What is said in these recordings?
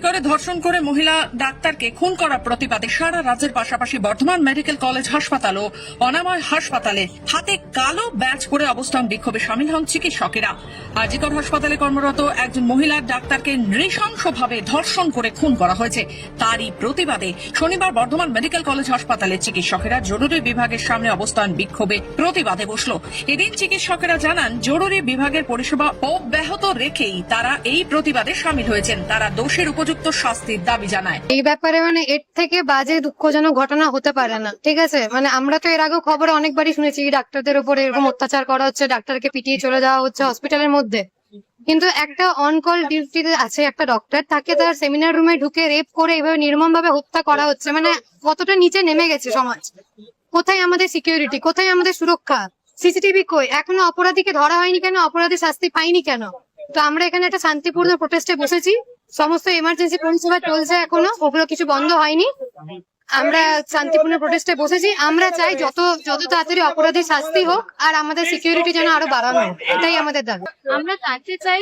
করে ধর্ষণ করে মহিলা ডাক্তারকে খুন করার প্রতিবাদে সারা রাজ্যের পাশাপাশি বর্ধমান মেডিকেল কলেজ হাসপাতাল ও অনাময় হাসপাতালে হাতে কালো ব্যাচ করে অবস্থান বিক্ষোভে সামিল হন চিকিৎসকেরা। আরজিকর হাসপাতালে কর্মরত একজন মহিলা ডাক্তারকে নৃশংসভাবে ধর্ষণ করে খুন করা হয়েছে। তারই প্রতিবাদে শনিবার বর্ধমান মেডিকেল কলেজ হাসপাতালে চিকিৎসকেরা জরুরি বিভাগের সামনে অবস্থান বিক্ষোভে প্রতিবাদে বসল। এদিন চিকিৎসকেরা জানান, জরুরি বিভাগের পরিষেবা অব্যাহত রেখেই তারা এই প্রতিবাদে সামিল হয়েছেন। তারা দোষের উপযুক্ত শাস্তির দাবি জানায়। এই ব্যাপারে মানে এর থেকে বাজে দুঃখজনক ঘটনা হতে পারে না, ঠিক আছে? মানে আমরা তো এর আগেও খবরে অনেকবারই শুনেছি ডাক্তারদের উপরে এরকম অত্যাচার করা হচ্ছে, ডাক্তারকে পিটিয়ে চলে যাওয়া হচ্ছে হসপিটালের মধ্যে। কিন্তু একটা অন কল ডিউটিতে আছে একটা ডক্টর তাকে তার সেমিনার রুমে ঢুকে রেপ করে এভাবে নির্মম ভাবে হত্যা করা হচ্ছে মানে কতটা নিচে নেমে গেছে সমাজ? কোথায় আমাদের সিকিউরিটি কোথায় আমাদের সুরক্ষা? সিসিটিভি কই? এখনও অপরাধীকে ধরা হয়নি কেন? অপরাধী শাস্তি পাইনি কেন? তো আমরা এখানে একটা শান্তিপূর্ণ প্রোটেস্টে বসেছি। সমস্ত এমার্জেন্সি পরিষেবা চলছে এখনও। ওগুলো কিছু বন্ধ হয়নি। আমরা শান্তিপূর্ণ প্রোটেস্টে বসেছি। আমরা চাই যত যত তাড়াতাড়ি অপরাধীর শাস্তি হোক আর আমাদের সিকিউরিটি যেন আরও বাড়ানো। এটাই আমাদের দাবি। আমরা জানতে চাই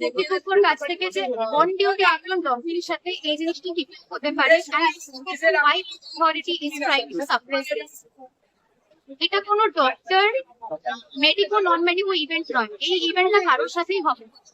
কর্তৃপক্ষের কাছ থেকে যে অন ডিউটি একজন ডক্টরের সাথে এই জিনিসটি কি হতে পারে এটা কোনো doctor medico non medico event নয়। এই ইভেন্টটা কারোর সাথেই হবে।